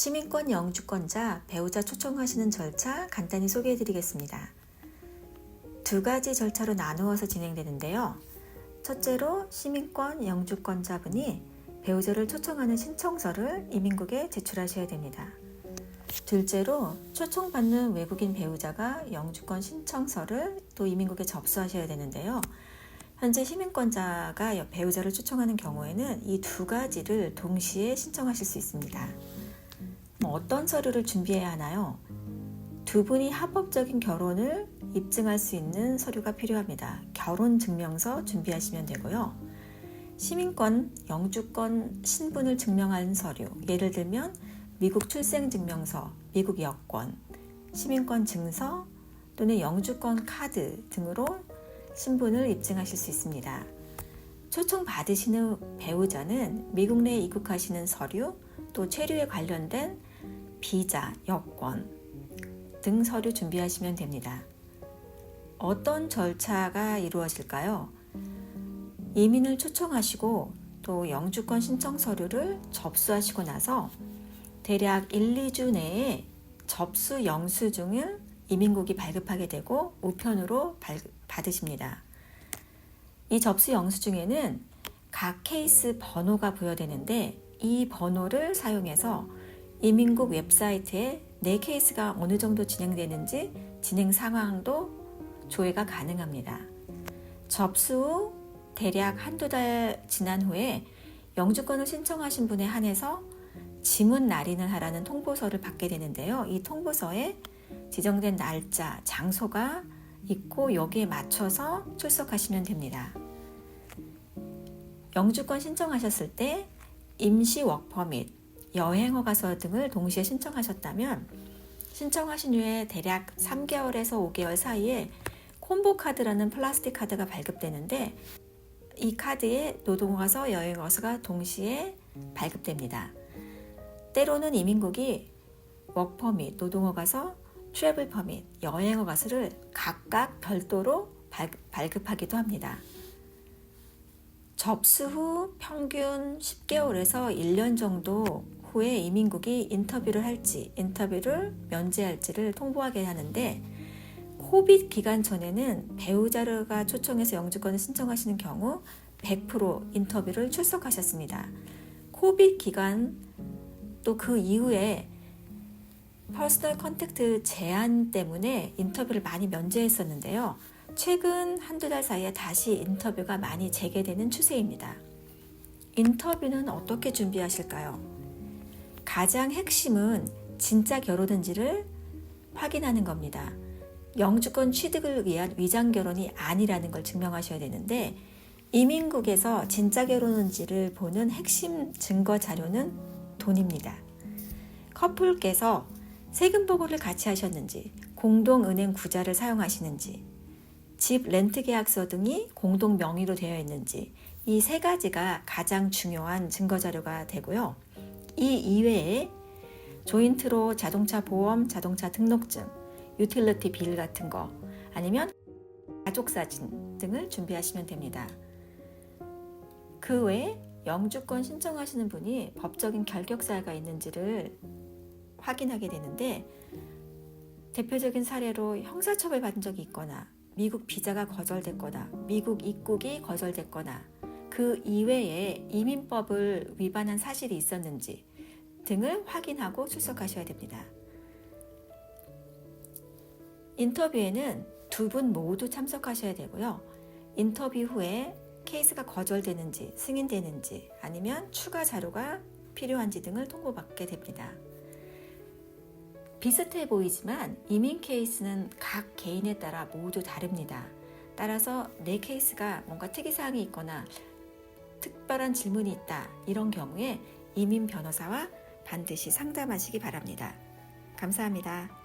시민권 영주권자 배우자 초청하시는 절차 간단히 소개해 드리겠습니다. 두 가지 절차로 나누어서 진행되는데요. 첫째로 시민권 영주권자분이 배우자를 초청하는 신청서를 이민국에 제출하셔야 됩니다. 둘째로 초청받는 외국인 배우자가 영주권 신청서를 또 이민국에 접수하셔야 되는데요. 현재 시민권자가 배우자를 초청하는 경우에는 이 두 가지를 동시에 신청하실 수 있습니다. 뭐 어떤 서류를 준비해야 하나요? 두 분이 합법적인 결혼을 입증할 수 있는 서류가 필요합니다. 결혼 증명서 준비하시면 되고요. 시민권, 영주권 신분을 증명하는 서류, 예를 들면 미국 출생 증명서, 미국 여권, 시민권 증서 또는 영주권 카드 등으로 신분을 입증하실 수 있습니다. 초청 받으시는 배우자는 미국 내에 입국하시는 서류, 또 체류에 관련된 비자, 여권 등 서류 준비하시면 됩니다. 어떤 절차가 이루어질까요? 이민을 초청하시고 또 영주권 신청 서류를 접수하시고 나서 대략 1, 2주 내에 접수 영수증을 이민국이 발급하게 되고 우편으로 받으십니다. 이 접수 영수증에는 각 케이스 번호가 부여되는데 이 번호를 사용해서 이민국 웹사이트에 내 케이스가 어느 정도 진행되는지 진행 상황도 조회가 가능합니다. 접수 후 대략 한두 달 지난 후에 영주권을 신청하신 분에 한해서 지문 날인을 하라는 통보서를 받게 되는데요. 이 통보서에 지정된 날짜, 장소가 있고 여기에 맞춰서 출석하시면 됩니다. 영주권 신청하셨을 때 임시 워퍼밋, 여행허가서 등을 동시에 신청하셨다면 신청하신 후에 대략 3개월에서 5개월 사이에 콤보 카드라는 플라스틱 카드가 발급되는데 이 카드에 노동허가서, 여행허가서가 동시에 발급됩니다. 때로는 이민국이 워퍼밋, 노동허가서, 트래블 퍼밋, 여행허가서를 각각 별도로 발급 하기도 합니다. 접수 후 평균 10개월에서 1년 정도 후에 이민국이 인터뷰를 할지, 인터뷰를 면제할지를 통보하게 하는데, 코빗 기간 전에는 배우자가 초청해서 영주권을 신청하시는 경우 100% 인터뷰를 출석하셨습니다. 코빗 기간 또 그 이후에 퍼스널 컨택트 제한 때문에 인터뷰를 많이 면제했었는데요. 최근 한두 달 사이에 다시 인터뷰가 많이 재개되는 추세입니다. 인터뷰는 어떻게 준비하실까요? 가장 핵심은 진짜 결혼인지를 확인하는 겁니다. 영주권 취득을 위한 위장 결혼이 아니라는 걸 증명하셔야 되는데 이민국에서 진짜 결혼인지를 보는 핵심 증거 자료는 돈입니다. 커플께서 세금 보고를 같이 하셨는지, 공동은행 구자를 사용하시는지, 집 렌트 계약서 등이 공동 명의로 되어 있는지 이 세 가지가 가장 중요한 증거 자료가 되고요. 이 이외에 조인트로 자동차 보험, 자동차 등록증, 유틸리티 빌 같은 거 아니면 가족 사진 등을 준비하시면 됩니다. 그 외에 영주권 신청하시는 분이 법적인 결격 사유가 있는지를 확인하게 되는데 대표적인 사례로 형사처벌 받은 적이 있거나 미국 비자가 거절됐거나 미국 입국이 거절됐거나 그 이외에 이민법을 위반한 사실이 있었는지 등을 확인하고 출석하셔야 됩니다. 인터뷰에는 두 분 모두 참석하셔야 되고요. 인터뷰 후에 케이스가 거절되는지 승인되는지 아니면 추가 자료가 필요한지 등을 통보받게 됩니다. 비슷해 보이지만 이민 케이스는 각 개인에 따라 모두 다릅니다. 따라서 내 케이스가 뭔가 특이사항이 있거나 특별한 질문이 있다. 이런 경우에 이민 변호사와 반드시 상담하시기 바랍니다. 감사합니다.